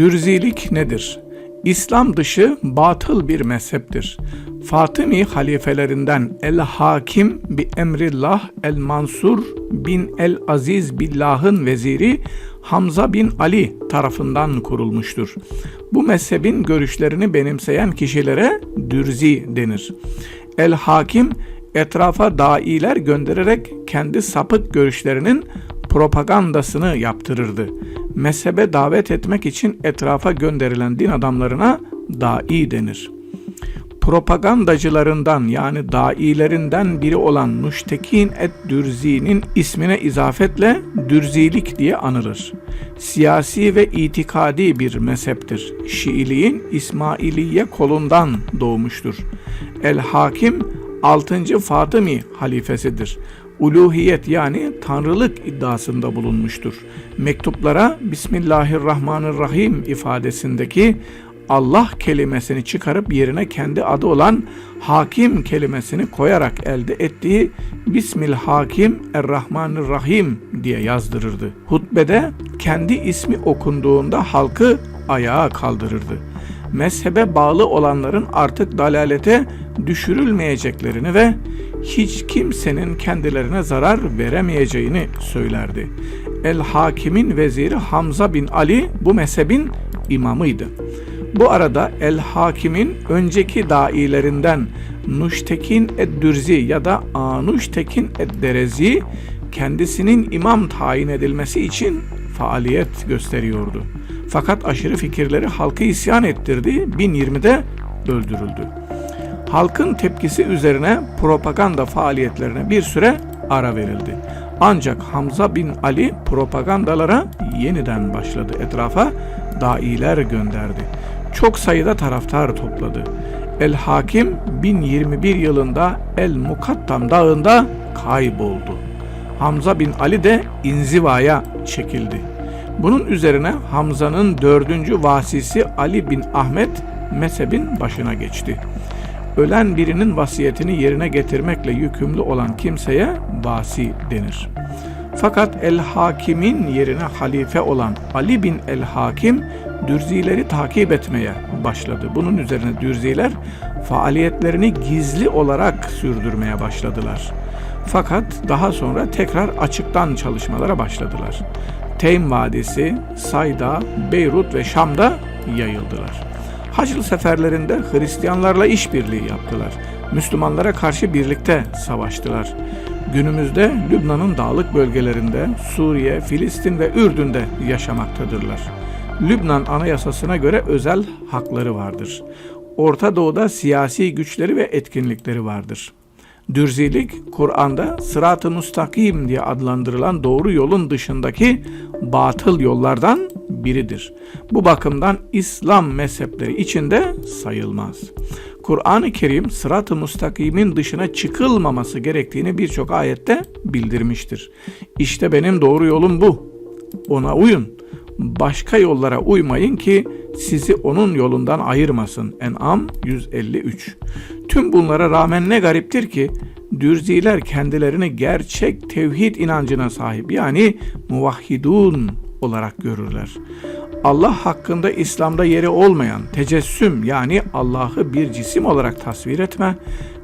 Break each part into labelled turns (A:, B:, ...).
A: Dürzilik nedir? İslam dışı batıl bir mezheptir. Fatımi halifelerinden El Hakim bi Emrillah El Mansur bin El Aziz Billah'ın veziri Hamza bin Ali tarafından kurulmuştur. Bu mezhebin görüşlerini benimseyen kişilere dürzi denir. El Hakim etrafa dailer göndererek kendi sapık görüşlerinin propagandasını yaptırırdı. Mezhebe davet etmek için etrafa gönderilen din adamlarına dai denir. Propagandacılarından yani dailerinden biri olan Nuştekin et Dürzi'nin ismine izafetle Dürzilik diye anılır. Siyasi ve itikadi bir mezheptir. Şiiliğin İsmailiye kolundan doğmuştur. El Hakim 6. Fatımi halifesidir uluhiyet yani tanrılık iddiasında bulunmuştur. Mektuplara Bismillahirrahmanirrahim ifadesindeki Allah kelimesini çıkarıp yerine kendi adı olan hakim kelimesini koyarak elde ettiği Bismil Hakim Errahmanirrahim diye yazdırırdı. Hutbede kendi ismi okunduğunda halkı ayağa kaldırırdı. Mezhebe bağlı olanların artık dalalete düşürülmeyeceklerini ve hiç kimsenin kendilerine zarar veremeyeceğini söylerdi. El Hakim'in veziri Hamza bin Ali bu mezhebin imamıydı. Bu arada El Hakim'in önceki dailerinden Nuştekin Eddürzi ya da Anuştekin Edderezi kendisinin imam tayin edilmesi için faaliyet gösteriyordu. Fakat aşırı fikirleri halkı isyan ettirdi, 1020'de öldürüldü. Halkın tepkisi üzerine propaganda faaliyetlerine bir süre ara verildi. Ancak Hamza bin Ali propagandalara yeniden başladı. Etrafa dailer gönderdi. Çok sayıda taraftar topladı. El Hakim 1021 yılında El Mukattam dağında kayboldu. Hamza bin Ali de inzivaya çekildi. Bunun üzerine Hamza'nın dördüncü vasisi Ali bin Ahmet mezhebin başına geçti ölen birinin vasiyetini yerine getirmekle yükümlü olan kimseye vasi denir. Fakat El Hakim'in yerine halife olan Ali bin El Hakim Dürzileri takip etmeye başladı. Bunun üzerine Dürziler faaliyetlerini gizli olarak sürdürmeye başladılar. Fakat daha sonra tekrar açıktan çalışmalara başladılar. Teym Vadisi, Sayda, Beyrut ve Şam'da yayıldılar. Hacılı seferlerinde Hristiyanlarla işbirliği yaptılar. Müslümanlara karşı birlikte savaştılar. Günümüzde Lübnan'ın dağlık bölgelerinde, Suriye, Filistin ve Ürdün'de yaşamaktadırlar. Lübnan anayasasına göre özel hakları vardır. Orta Doğu'da siyasi güçleri ve etkinlikleri vardır. Dürzilik, Kur'an'da sırat-ı müstakim diye adlandırılan doğru yolun dışındaki batıl yollardan biridir. Bu bakımdan İslam mezhepleri içinde sayılmaz. Kur'an-ı Kerim sırat-ı müstakimin dışına çıkılmaması gerektiğini birçok ayette bildirmiştir. İşte benim doğru yolum bu. Ona uyun. Başka yollara uymayın ki sizi onun yolundan ayırmasın. En'am 153. Tüm bunlara rağmen ne gariptir ki Dürziler kendilerini gerçek tevhid inancına sahip yani muvahhidun olarak görürler. Allah hakkında İslam'da yeri olmayan tecessüm yani Allah'ı bir cisim olarak tasvir etme,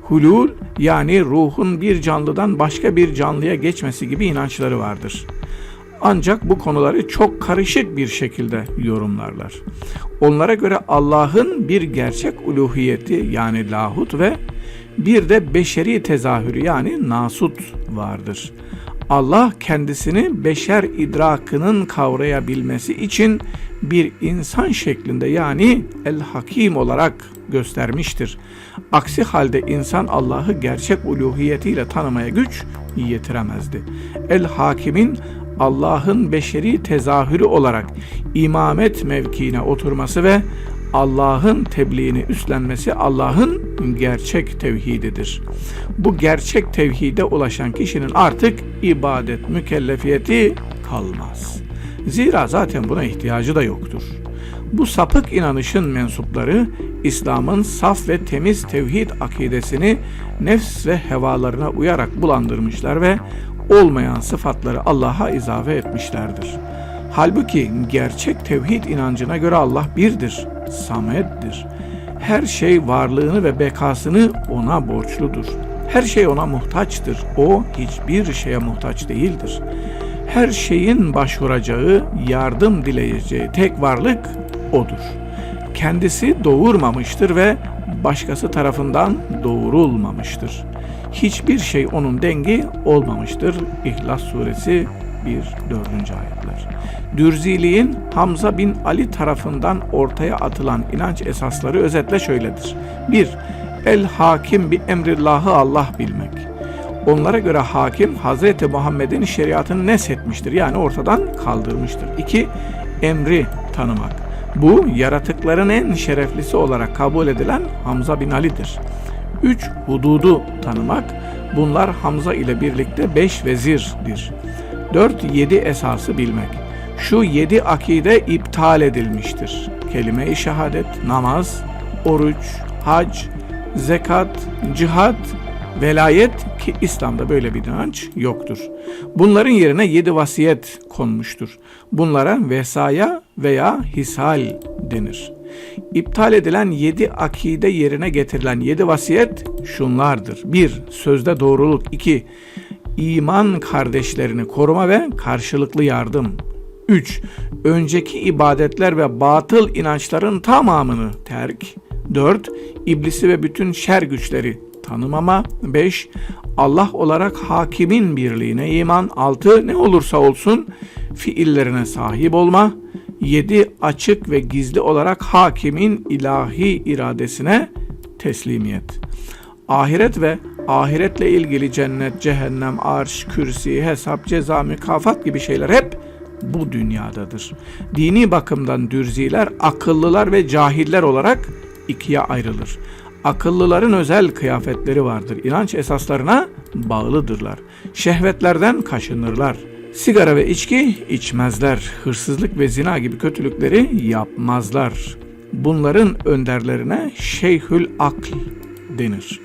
A: hulul yani ruhun bir canlıdan başka bir canlıya geçmesi gibi inançları vardır. Ancak bu konuları çok karışık bir şekilde yorumlarlar. Onlara göre Allah'ın bir gerçek uluhiyeti yani lahut ve bir de beşeri tezahürü yani nasut vardır. Allah kendisini beşer idrakının kavrayabilmesi için bir insan şeklinde yani el hakim olarak göstermiştir. Aksi halde insan Allah'ı gerçek uluhiyetiyle tanımaya güç yetiremezdi. El hakimin Allah'ın beşeri tezahürü olarak imamet mevkiine oturması ve Allah'ın tebliğini üstlenmesi Allah'ın gerçek tevhididir. Bu gerçek tevhide ulaşan kişinin artık ibadet mükellefiyeti kalmaz. Zira zaten buna ihtiyacı da yoktur. Bu sapık inanışın mensupları İslam'ın saf ve temiz tevhid akidesini nefs ve hevalarına uyarak bulandırmışlar ve olmayan sıfatları Allah'a izafe etmişlerdir. Halbuki gerçek tevhid inancına göre Allah birdir, sameddir. Her şey varlığını ve bekasını ona borçludur. Her şey ona muhtaçtır. O hiçbir şeye muhtaç değildir. Her şeyin başvuracağı, yardım dileyeceği tek varlık odur. Kendisi doğurmamıştır ve başkası tarafından doğurulmamıştır. Hiçbir şey onun dengi olmamıştır. İhlas suresi 1 4. ayetler. Dürziliğin Hamza bin Ali tarafından ortaya atılan inanç esasları özetle şöyledir. 1. El hakim bir emrillahı Allah bilmek. Onlara göre hakim Hz. Muhammed'in şeriatını neshetmiştir. Yani ortadan kaldırmıştır. 2. Emri tanımak. Bu yaratıkların en şereflisi olarak kabul edilen Hamza bin Ali'dir. 3. Hududu tanımak. Bunlar Hamza ile birlikte 5 vezirdir. 4. 7 esası bilmek. Şu 7 akide iptal edilmiştir. Kelime-i şehadet, namaz, oruç, hac, zekat, cihat, velayet ki İslam'da böyle bir inanç yoktur. Bunların yerine yedi vasiyet konmuştur. Bunlara vesaya veya hisal denir. İptal edilen yedi akide yerine getirilen yedi vasiyet şunlardır. 1. Sözde doğruluk. 2. İman kardeşlerini koruma ve karşılıklı yardım. 3. Önceki ibadetler ve batıl inançların tamamını terk. 4. İblisi ve bütün şer güçleri tanımama. 5. Allah olarak hakimin birliğine iman. 6. Ne olursa olsun fiillerine sahip olma. 7. Açık ve gizli olarak hakimin ilahi iradesine teslimiyet. Ahiret ve ahiretle ilgili cennet, cehennem, arş, kürsi, hesap, ceza, mükafat gibi şeyler hep bu dünyadadır. Dini bakımdan dürziler akıllılar ve cahiller olarak ikiye ayrılır. Akıllıların özel kıyafetleri vardır. İnanç esaslarına bağlıdırlar. Şehvetlerden kaşınırlar. Sigara ve içki içmezler. Hırsızlık ve zina gibi kötülükleri yapmazlar. Bunların önderlerine şeyhül akl denir.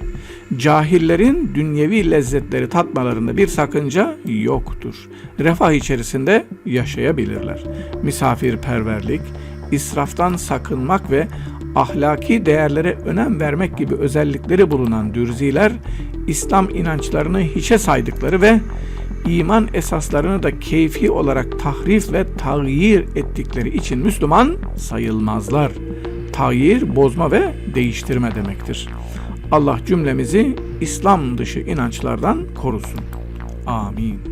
A: Cahillerin dünyevi lezzetleri tatmalarında bir sakınca yoktur. Refah içerisinde yaşayabilirler. Misafirperverlik, israftan sakınmak ve ahlaki değerlere önem vermek gibi özellikleri bulunan dürziler, İslam inançlarını hiçe saydıkları ve iman esaslarını da keyfi olarak tahrif ve tagyir ettikleri için Müslüman sayılmazlar. Tagyir, bozma ve değiştirme demektir. Allah cümlemizi İslam dışı inançlardan korusun. Amin.